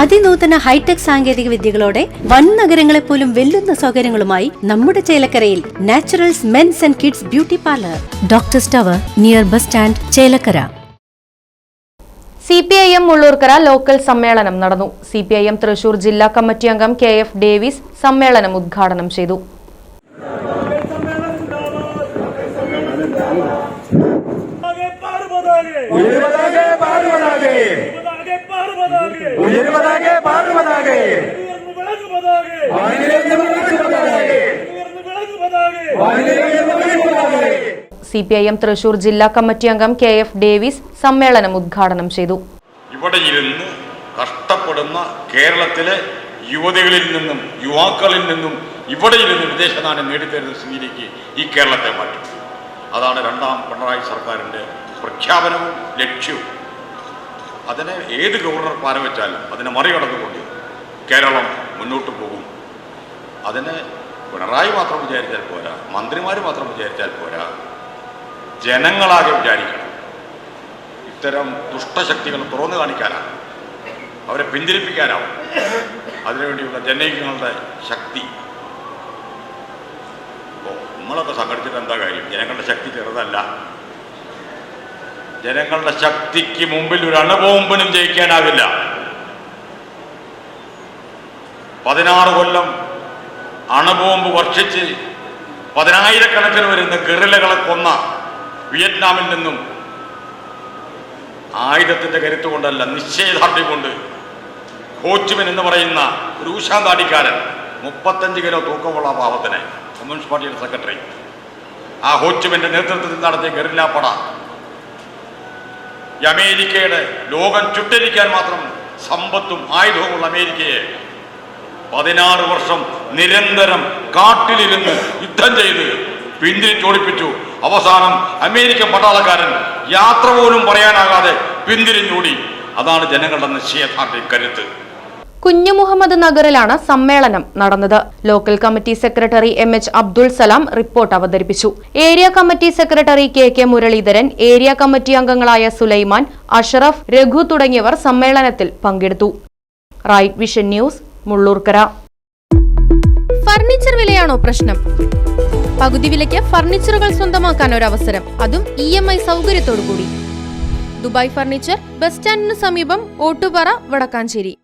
അതിനൂതന hi tech സാങ്കേതിക വിദ്യകളോടെ വൻ നഗരങ്ങളെ പോലും വെല്ലുന്ന സൗകര്യങ്ങളുമായി നമ്മുടെ ചേലക്കരയിൽ Naturals men's and kids beauty parlour. Doctor സ്റ്റവർ near bus stand Chelakkara. C P I M Mullurkara local സമ്മേളനം നടന്നു. C P I M Thrissur ജില്ലാ കമ്മിറ്റി അംഗം കെ എഫ് ഡേവിസ് സമ്മേളനം ഉദ്ഘാടനം ചെയ്തു. ഉയർവതാകെ പാടുവതാകെ. C P I M Thrissur ജില്ലാ committee അംഗം കെ എഫ് ഡേവിസ് സമ്മേളനം ഉദ്ഘാടനം ചെയ്തു. ഇവിടെ ഇരുന്ന് കഷ്ടപ്പെടുന്ന കേരളത്തിലെ യുവതികളിൽ നിന്നും യുവാക്കളിൽ നിന്നും ഇവിടെ ഇരുന്ന് വിദേശ നാണ്യം നേടിത്തരുന്ന സ്ഥിതിയിലേക്ക് ഈ കേരളത്തെ മാറ്റും. അതാണ് രണ്ടാം പിണറായി സർക്കാരിന്റെ പ്രഖ്യാപനവും ലക്ഷ്യവും. അതിനെ ഏത് ഗവർണർ പാരവെച്ചാലും അതിനെ മറികടന്നുകൊണ്ട് കേരളം മുന്നോട്ട് പോകും. അതിന് പിണറായി മാത്രം വിചാരിച്ചാൽ പോരാ മന്ത്രിമാർ മാത്രം വിചാരിച്ചാൽ പോരാ ജനങ്ങളാകെ വിചാരിക്കണം. ഇത്തരം ദുഷ്ടശക്തികൾ തുറന്നു കാണിക്കാനാണ്. അവരെ പിന്തിരിപ്പിക്കാനാവും. അതിനുവേണ്ടിയുള്ള ജനങ്ങളുടെ ശക്തി. ഇപ്പോൾ നമ്മളൊക്കെ സംഘടിച്ചിട്ട് എന്താ കാര്യം? ജനങ്ങളുടെ ശക്തി ചെറുതല്ല. ജനങ്ങളുടെ ശക്തിക്ക് മുമ്പിൽ ഒരു അണുബോംബിനും ജയിക്കാനാവില്ല. പതിനാറ് കൊല്ലം അണുബോംബ് വർഷിച്ച് പതിനായിരക്കണക്കിന് വരുന്ന ഗറിലകളെ കൊന്ന വിയറ്റ്നാമിൽ നിന്നും ആയുധത്തിന്റെ കരുത്ത് കൊണ്ടല്ല നിശ്ചയദാർഢ്യം കൊണ്ട് കോച്ചുമൻ എന്ന് പറയുന്ന ഒരു ഊശാന്താടിക്കാരൻ മുപ്പത്തഞ്ച് കിലോ തൂക്കമുള്ള പാവത്തിനെ. കമ്മ്യൂണിസ്റ്റ് പാർട്ടിയുടെ സെക്രട്ടറി. ആ ഹോച്ചുമന്റെ നേതൃത്വത്തിൽ നടത്തിയ ഗറില്ലാപ്പട ഈ അമേരിക്കയുടെ ലോകം ചുട്ടരിക്കാൻ മാത്രം സമ്പത്തും ആയുധവുമുള്ള അമേരിക്കയെ പതിനാറ് വർഷം നിരന്തരം കാട്ടിലിരുന്ന് യുദ്ധം ചെയ്ത് പിന്തിരിച്ചോടിപ്പിച്ചു അവസാനം അമേരിക്കൻ പട്ടാളക്കാരൻ യാത്ര പോലും പറയാനാകാതെ പിന്തിരിഞ്ഞോടി. അതാണ് ജനങ്ങളുടെ നിശ്ചയദാർഢ്യം കരുത്ത്. കുഞ്ഞു മുഹമ്മദ് നഗറിലാണ് സമ്മേളനം നടന്നത്. Local committee secretary M H Abdul Salam report അവതരിപ്പിച്ചു. Area committee secretary K K Muraleedharan area committee അംഗങ്ങളായ സുലൈമാൻ അഷറഫ് രഘു തുടങ്ങിയവർ സമ്മേളനത്തിൽ പങ്കെടുത്തു. Right Vision News Mullurkara. Furniture വിലയാണോ പ്രശ്നം? പകുതി വിലയ്ക്ക് ഫർണിച്ചറുകൾ സ്വന്തമാക്കാൻ ഒരു അവസരം അതും ഇ എം ഐ സൗകര്യത്തോടു കൂടി ദുബായ് ഫർണിച്ചർ ബസ് സ്റ്റാൻഡിന് സമീപം ഓട്ടുപാറ വടക്കാഞ്ചേരി.